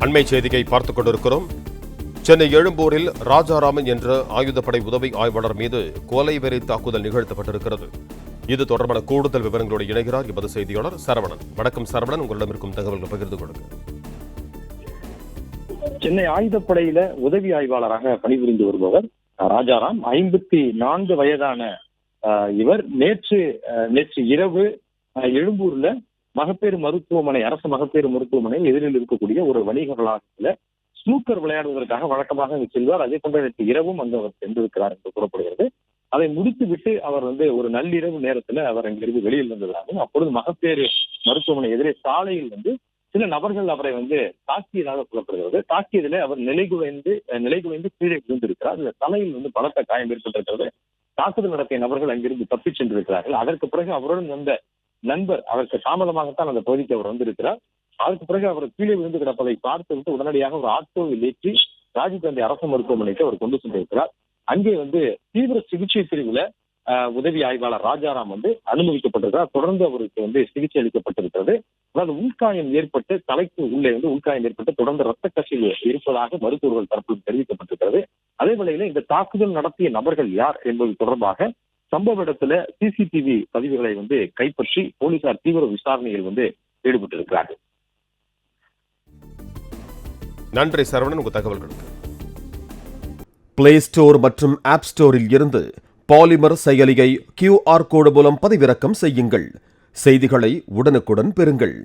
அண்மை செய்தியை பார்த்துக் கொண்டிருக்கிறோம். சென்னை எழும்பூரில் ராஜாராமன் என்ற ஆயுதப்படை உதவி ஆய்வாளர் மீது கொலை வெறி தாக்குதல் நிகழ்த்தப்பட்டிருக்கிறது. இது தொடர்பான கூடுதல் விவரங்களோடு இணைகிறார் எமது செய்தியாளர் சரவணன். வணக்கம் சரவணன். உங்களிடம் இருக்கும் தகவல்கள் பகிர்ந்து கொடுங்க சென்னை ஆயுதப்படையில உதவி ஆய்வாளராக பணிபுரிந்து வருபவர் ராஜாராம். ஐம்பத்தி நான்கு வயதான இவர் நேற்று அஹ், நேற்று இரவு அஹ், எழும்பூர்ல மகப்பேறு மருத்துவமனை அரசு மகப்பேறு மருத்துவமனை எதிரில் இருக்கக்கூடிய ஒரு வணிக வளாகத்துல ஸ்னூக்கர் விளையாடுவதற்காக வழக்கமாக அங்கு செல்வார். அதே போன்ற நேற்று இரவும் அங்கு அவர் சென்றிருக்கிறார் என்று கூறப்படுகிறது. அதை முடித்துவிட்டு அவர் வந்து ஒரு நள்ளிரவு நேரத்துல அவர் அங்கிருந்து வெளியில் வந்ததாகவும் அப்பொழுது மகப்பேறு மருத்துவமனை எதிரே சாலையில் வந்து சில நபர்கள் அவரை வந்து தாக்கியதாக சொல்லப்படுகிறது தாக்கியதிலே அவர் நிலை குலைந்து நிலை குலைந்து கீழே விழுந்திருக்கிறார். இந்த தலையில் வந்து பலத்த காயம் ஏற்பட்டிருக்கிறது. தாக்குதல் நடத்திய நபர்கள் அங்கிருந்து தப்பிச் சென்றிருக்கிறார்கள். அதற்கு பிறகு அவருடன் வந்த நண்பர் அவருக்கு தாமதமாகத்தான் அந்த பகுதிக்கு அவர் வந்திருக்கிறார். அதுக்கு பிறகு அவர் கீழே விழுந்து கிடப்பதை பார்த்து விட்டு உடனடியாக ஒரு ஆட்டோவில் ஏற்றி ராஜீவ் காந்தி அரசு மருத்துவமனைக்கு அவர் கொண்டு சென்றிருக்கிறார். அங்கே வந்து தீவிர சிகிச்சை பிரிவுல உதவி ஆய்வாளர் ராஜாராம் வந்து அனுமதிக்கப்பட்டிருக்கிறார். தொடர்ந்து அவருக்கு வந்து சிகிச்சை அளிக்கப்பட்டிருக்கிறது. அதாவது உள்காயம் ஏற்பட்டு தலைக்கு உள்ளே வந்து உள்காயம் ஏற்பட்டு தொடர்ந்து ரத்த கசிவு இருப்பதாக மருத்துவர்கள் தரப்பில் தெரிவிக்கப்பட்டிருக்கிறது. அதே வேளையில இந்த தாக்குதல் நடத்திய நபர்கள் யார் என்பது தொடர்பாக சம்பவ இடத்துல சிசிடிவி பதிவுகளை வந்து கைப்பற்றி போலீசார் தீவிர விசாரணையில் வந்து ஈடுபட்டிருக்கிறார்கள். நன்றி சரவணன் உங்கள் தகவல்களுக்கு. பிளே ஸ்டோர் மற்றும் ஆப் ஸ்டோரில் இருந்து பாலிமர் செயலியை கியூஆர் கோடு மூலம் பதிவிறக்கம் செய்யுங்கள். செய்திகளை உடனுக்குடன் பெறுங்கள்.